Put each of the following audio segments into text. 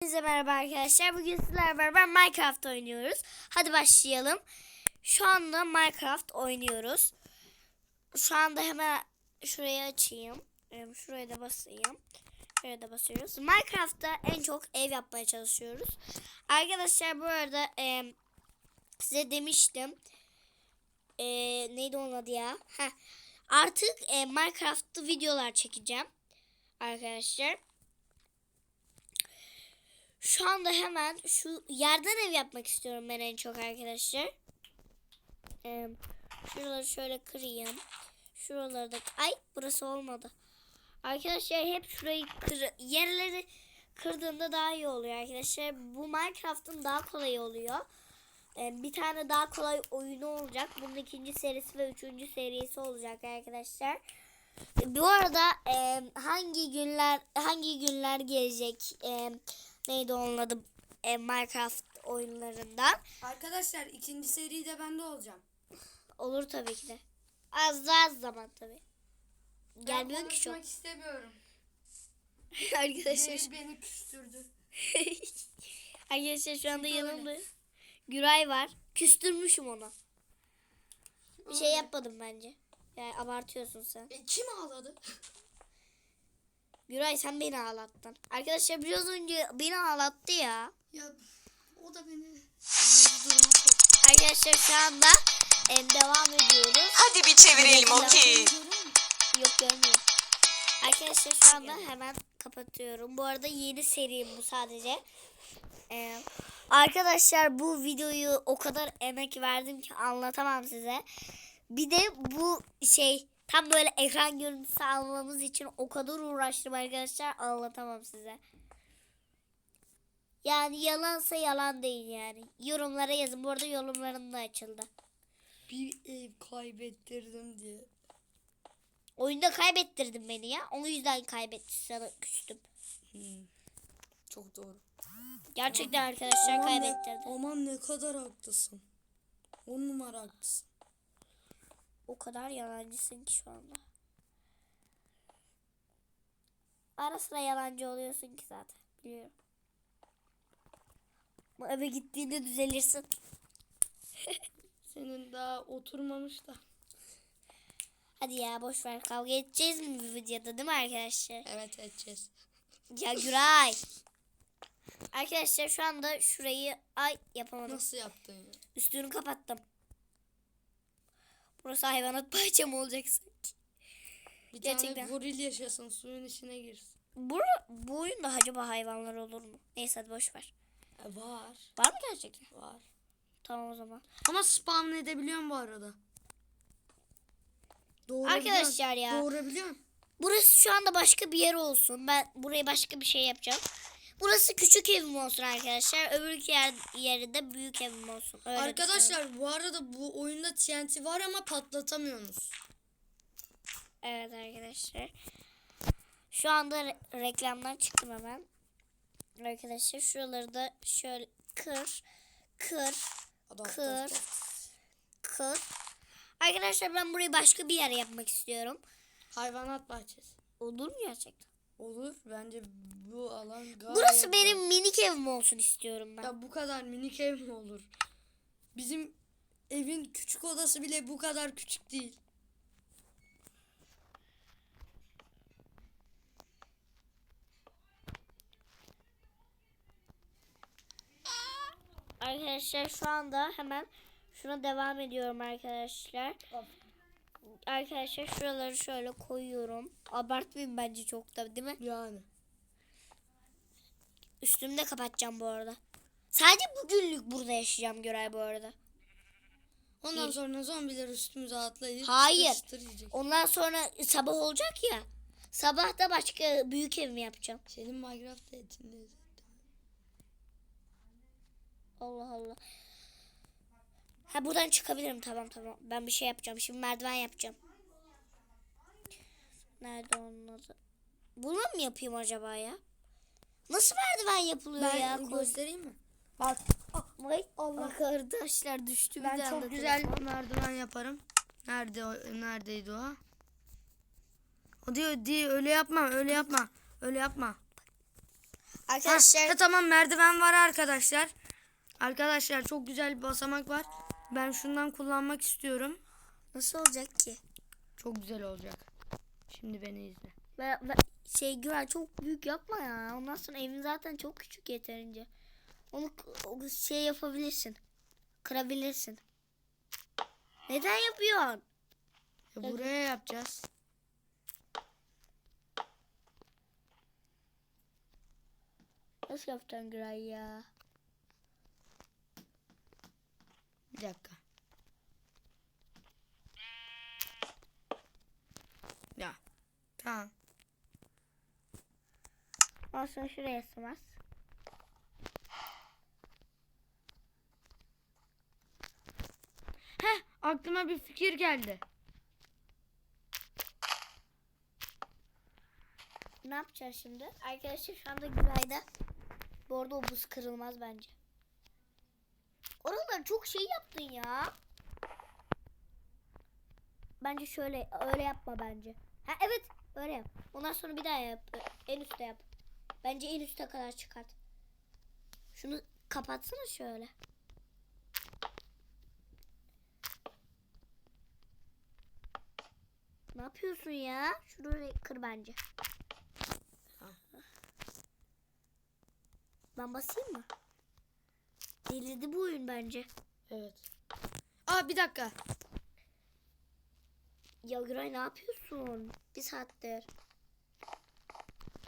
Hepinize merhaba arkadaşlar. Bugün sizlerle beraber Minecraft oynuyoruz. Hadi başlayalım. Şu anda Minecraft oynuyoruz. Şu anda hemen şurayı açayım. Şuraya da basayım. Şuraya da basıyoruz. Minecraft'ta en çok ev yapmaya çalışıyoruz. Arkadaşlar bu arada e, size demiştim. E, neydi onun adı ya? Heh. Artık e, Minecraft'ta videolar çekeceğim. Arkadaşlar. Şu anda hemen şu yerden ev yapmak istiyorum ben en çok arkadaşlar. Ee, şuraları şöyle kırayım. Şuraları da... Ay burası olmadı. Arkadaşlar hep şurayı kır... Yerleri kırdığında daha iyi oluyor arkadaşlar. Bu Minecraft'ın daha kolay oluyor. Ee, bir tane daha kolay oyunu olacak. Bunun ikinci serisi ve üçüncü serisi olacak arkadaşlar. Bu arada e, hangi günler hangi günler gelecek? E, neydi onun adı? E, Minecraft oyunlarından. Arkadaşlar ikinci seride ben de olacağım. Olur tabii ki de. Az daha az zaman tabii. Gelmiyor ben ki konuşmak istemiyorum. Arkadaşlar, Biri beni küstürdü. arkadaşlar şu anda Çünkü öyle. yanımda Güray var. Küstürmüşüm onu. Bir şey yapmadım bence. Yani abartıyorsun sen. E, kim ağladı? Güray sen beni ağlattın. Arkadaşlar biraz önce beni ağlattı ya. Ya o da beni duruma soktu. Arkadaşlar şu anda em, devam ediyoruz. Hadi bir çevirelim okey. Yok görmüyor. Arkadaşlar şu anda hemen kapatıyorum. Bu arada yeni serim bu sadece. Ee, arkadaşlar bu videoyu o kadar emek verdim ki anlatamam size. Bir de bu şey tam böyle ekran görüntüsü almamız için o kadar uğraştım arkadaşlar anlatamam size. Yani yalansa yalan değil yani. Yorumlara yazın. Bu arada yorumlarım da açıldı. Bir ev kaybettirdim diye. Oyunda kaybettirdin beni ya. O yüzden kaybetti sana küstüm. Çok doğru. Gerçekten arkadaşlar Aman ne- kaybettirdi. Aman ne kadar haklısın. On numara haklısın. O kadar yalancısın ki şu anda. Ara sıra yalancı oluyorsun ki zaten. Biliyorum. Ama eve gittiğinde düzelirsin. Senin daha oturmamış da. Hadi ya boş ver kavga edeceğiz mi bu videoda değil mi arkadaşlar? Evet edeceğiz. Ya Güray. Arkadaşlar şu anda şurayı ay yapamadım. Nasıl yaptın ya? Üstünü kapattım. Burası hayvanat bahçem olacak sanki. Bir Gerçekten. tane goril yaşasın suyun içine girsin. Bu, bu oyunda acaba hayvanlar olur mu? Neyse hadi boş ver. E, var. Var mı gerçekten? Var. Tamam o zaman. Ama spawn edebiliyorum bu arada. Doğru Arkadaşlar ya. Doğurabiliyorum. Burası şu anda başka bir yer olsun. Ben buraya başka bir şey yapacağım. Burası küçük evim olsun arkadaşlar. Öbür yer, yeri de büyük evim olsun. Öyle. Arkadaşlar bu arada bu oyunda TNT var ama patlatamıyorsunuz. Evet arkadaşlar. Şu anda re- reklamdan çıktım hemen. Arkadaşlar şuraları da şöyle kır. Kır. Adam, Kır. Kır. Arkadaşlar ben burayı başka bir yer yapmak istiyorum. Hayvanat bahçesi. Olur mu gerçekten? Olur. Bence bu alan gayet... Burası benim minik evim olsun istiyorum ben. Ya bu kadar minik ev mi olur? Bizim evin küçük odası bile bu kadar küçük değil. Arkadaşlar şu anda hemen şuna devam ediyorum arkadaşlar. Arkadaşlar şuraları şöyle koyuyorum. Abartmayayım bence çok da değil mi? Yani. Üstümü de kapatacağım bu arada. Sadece bugünlük burada yaşayacağım Göray bu arada. Ondan Bir- sonra zombiler üstümüze atlayıp Hayır. çıtır. Ondan sonra sabah olacak ya. Sabah da başka büyük evimi yapacağım. Senin Minecraft etinde. Allah Allah. Ha buradan çıkabilirim tamam tamam. Ben bir şey yapacağım. Şimdi merdiven yapacağım. Nerede onun adı? Bunu mı yapayım acaba ya? Nasıl merdiven yapılıyor Ben ya? Koy- göstereyim mi? Bak Vay Allah arkadaşlar düştü ben çok anda güzel merdiven yaparım. Nerede neredeydi o? O diyor, diyor öyle yapma öyle yapma öyle yapma. Arkadaşlar Ha, tamam merdiven var arkadaşlar. Arkadaşlar çok güzel bir basamak var. Ben şundan kullanmak istiyorum. nasıl olacak ki? Çok güzel olacak. Şimdi beni izle. Ben, ben- şey güven çok büyük yapma ya. Ondan sonra evin zaten çok küçük yeterince. Onu şey yapabilirsin. Kırabilirsin. Neden yapıyorsun? E, buraya yapacağız. Nasıl yapacaksın Güray ya? Bir dakika. Ya. Tamam. Sonra şuraya sığmaz. Heh aklıma bir fikir geldi. Ne yapacağız şimdi? Arkadaşlar şu anda Güray'da. Bu arada o buz kırılmaz bence. Oralar çok şey yaptın ya. Bence şöyle öyle yapma bence. Ha evet öyle yap. Ondan sonra bir daha yap. En üstte yap. Bence en üste kadar çıkart. Şunu kapatsana şöyle. Ne yapıyorsun ya? Şurayı kır bence. Ben basayım mı? Delirdi bu oyun bence. Evet. Aa bir dakika. Ya Güray ne yapıyorsun? Bir saattir.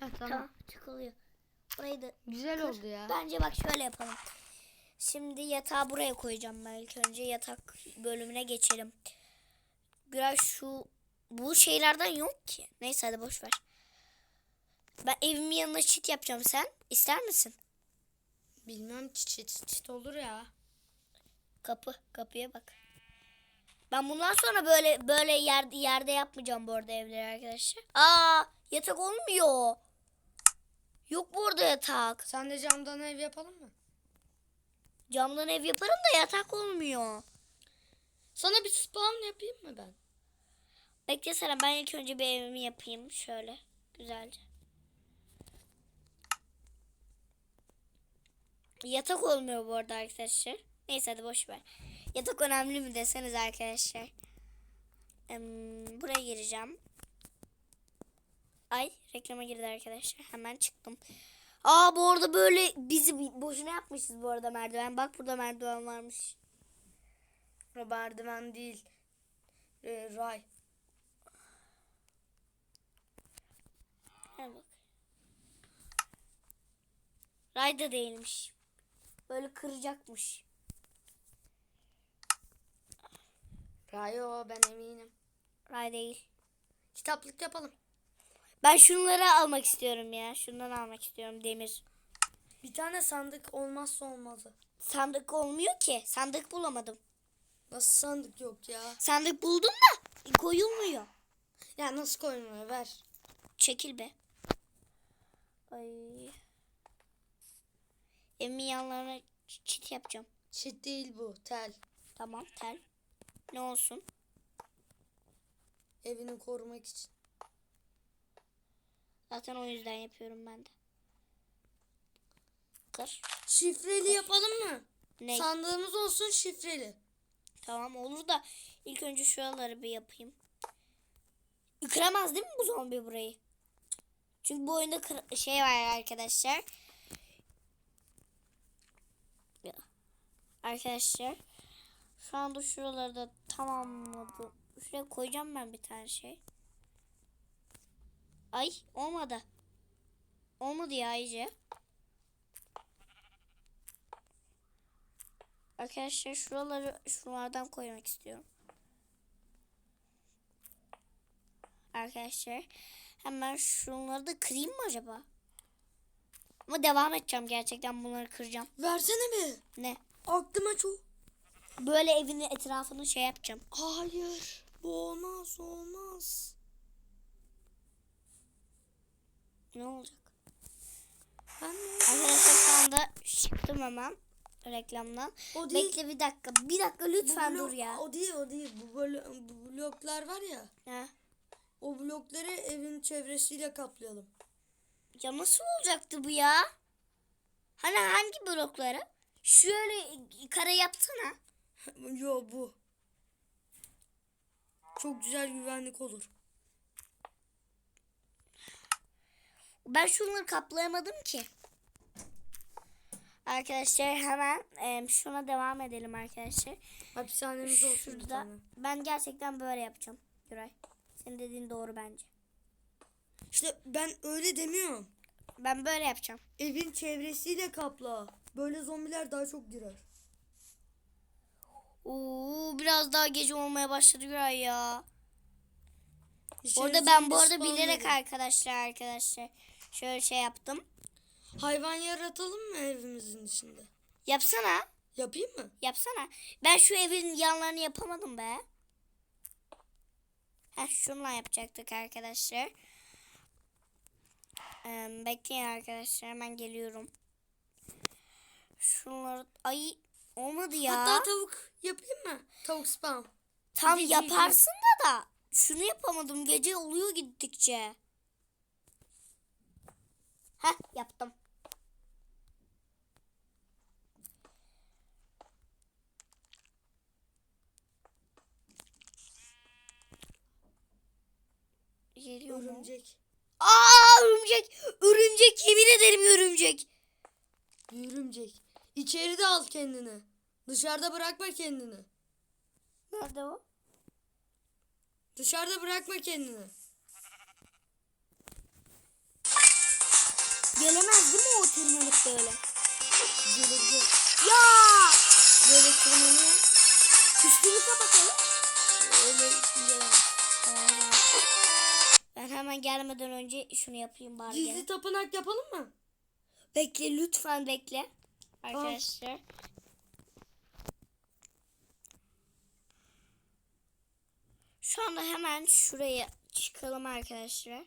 Heh, tamam. Tamam çıkılıyor. Burayı da Güzel kır. oldu ya. Bence bak şöyle yapalım. Şimdi yatağı buraya koyacağım ben ilk önce yatak bölümüne geçelim. Güray şu bu şeylerden yok ki. Neyse hadi boş ver. Ben evimin yanına çit yapacağım sen. ister misin? Bilmem çit çit olur ya. Kapı. Kapıya bak. Ben bundan sonra böyle böyle yerde yerde yapmayacağım bu arada evleri arkadaşlar. Aa yatak olmuyor. Yok burada yatak. Sen de camdan ev yapalım mı? Camdan ev yaparım da yatak olmuyor. Sana bir spawn yapayım mı ben? Bekle Seren ben ilk önce bir evimi yapayım şöyle güzelce. Yatak olmuyor bu arada arkadaşlar. Neyse hadi boş ver. Yatak önemli mi deseniz arkadaşlar. Em, buraya gireceğim. Ay reklama girdi arkadaşlar. Hemen çıktım. Aa bu arada böyle bizi boşuna yapmışız bu arada merdiven. Bak burada merdiven varmış. Merdiven değil. Ee, ray. Ray da değilmiş. Böyle kıracakmış. Ray o ben eminim. Ray değil. Kitaplık yapalım. Ben şunları almak istiyorum ya. Şundan almak istiyorum demir. Bir tane sandık olmazsa olmazı. Sandık olmuyor ki. Sandık bulamadım. Nasıl sandık yok ya? Sandık buldum da koyulmuyor. Ya nasıl koymuyor ver. Çekil be. Ay. Evimin yanlarına çit yapacağım. Çit değil bu tel. Tamam tel. Ne olsun? Evini korumak için. Zaten o yüzden yapıyorum ben de. Kır. Şifreli yapalım mı? Ne? Sandığımız olsun şifreli. Tamam olur da ilk önce şuraları bir yapayım. Kıramaz değil mi bu zombi burayı? Çünkü bu oyunda kır- şey var arkadaşlar. Ya. Arkadaşlar şu anda şuraları da tamamladım. Şuraya koyacağım ben bir tane şey. Ay olmadı. Olmadı ya iyice. Arkadaşlar şuraları şuralardan koymak istiyorum. Arkadaşlar hemen şunları da kırayım mı acaba? Ama devam edeceğim gerçekten bunları kıracağım. Versene mi? Ne? Aklıma çok. Böyle evin etrafını şey yapacağım. Hayır. Bu olmaz olmaz. Ne olacak? Ben Arkadaşlar şu anda çıktım hemen reklamdan. O değil. Bekle bir dakika. Bir dakika Bu lütfen blok- dur ya. O değil o değil. Bu, böyle, bu bloklar var ya. Ha. O blokları evin çevresiyle kaplayalım. Ya nasıl olacaktı bu ya? Hani hangi blokları? Şöyle kare yapsana. Yo bu. Çok güzel güvenlik olur. Ben şunları kaplayamadım ki. Arkadaşlar hemen em, şuna devam edelim arkadaşlar. Hapishanemiz olsun Şurada ben gerçekten böyle yapacağım. Güray. Senin dediğin doğru bence. İşte ben öyle demiyorum. Ben böyle yapacağım. Evin çevresiyle kapla. Böyle zombiler daha çok girer. Oo biraz daha gece olmaya başladı ya. Orada ben bu arada bilerek arkadaşlar arkadaşlar şöyle şey yaptım. Hayvan yaratalım mı evimizin içinde? Yapsana. Yapayım mı? Yapsana. Ben şu evin yanlarını yapamadım be. Heh, şunla yapacaktık arkadaşlar. Ee, bekleyin arkadaşlar hemen geliyorum. Şunları ay olmadı ya. Hatta tavuk yapayım mı? Tavuk spam. Tam gece yaparsın da da şunu yapamadım. Gece oluyor gittikçe. Heh yaptım. Geliyor mu? Örümcek. Aa örümcek. Örümcek yemin ederim örümcek. Örümcek. İçeride al kendini. Dışarıda bırakma kendini. Nerede o? Dışarıda bırakma kendini. Gelemez değil mi o tırmanıp böyle? Gelirdi. Ya! Böyle tırmanıyor. Üstünü kapatalım. Öyle gelemez. Ben hemen gelmeden önce şunu yapayım bari. Gizli tapınak yapalım mı? Bekle lütfen bekle. Arkadaşlar. Şu anda hemen şuraya çıkalım arkadaşlar.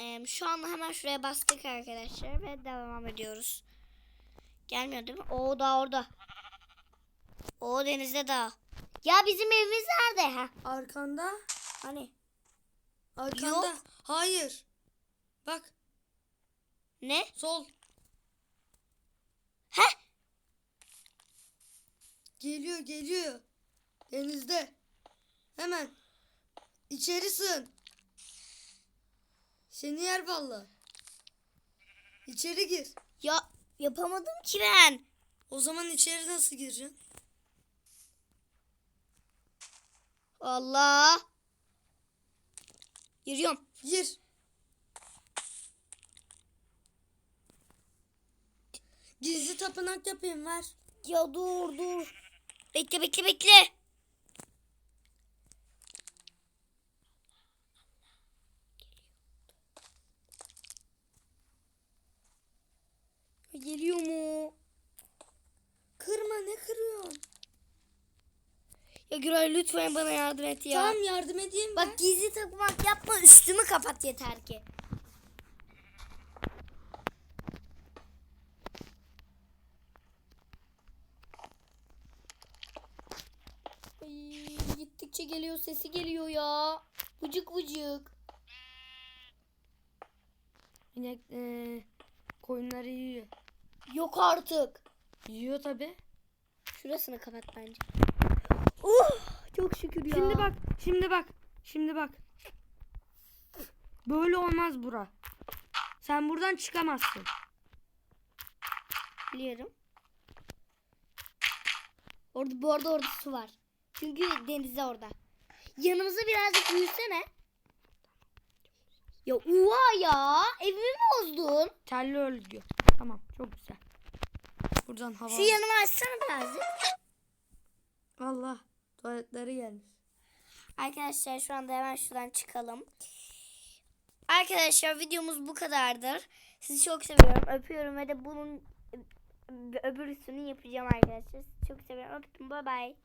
Ee, şu anda hemen şuraya bastık arkadaşlar ve devam ediyoruz. Gelmiyor değil mi? O da orada. O denizde daha. Ya bizim evimiz nerede? Ha? Arkanda. Hani? Arkanda. Yok. Hayır. Bak Ne? sol. Heh. Geliyor geliyor. Denizde. Hemen. İçeri sığın. Seni yer valla. İçeri gir. Ya yapamadım ki ben. O zaman içeri nasıl gireceksin? Allah. Yürüyorum. Gir. Gizli tapınak yapayım ver. Ya dur dur. Bekle bekle bekle. Geliyor mu? Kırma ne kırıyorsun? Ya Güray lütfen bana yardım et ya. Tamam yardım edeyim ben. Bak gizli takmak yapma üstümü kapat yeter ki. Ay, gittikçe geliyor sesi geliyor ya. Vıcık vıcık. İnek eee, koyunları yiyor. Yok artık. Yiyor tabi. Şurasını kapat bence. Oh çok şükür ya. Şimdi bak, şimdi bak, şimdi bak. Böyle olmaz bura. Sen buradan çıkamazsın. Biliyorum. Orada bu arada orada su var. Çünkü denizde orada. Yanımıza birazcık büyüsene. Ya uva ya. Evimi mi bozdun? Telli örgü. Tamam, çok güzel. Buradan hava. Şu yanımı açsana birazcık. Allah, tuvaletleri gelmiş. Arkadaşlar şu anda hemen şuradan çıkalım. Arkadaşlar videomuz bu kadardır. Sizi çok seviyorum. Öpüyorum ve de bunun öbürsünü yapacağım arkadaşlar. Sizi çok seviyorum. Öptüm. Bye bye.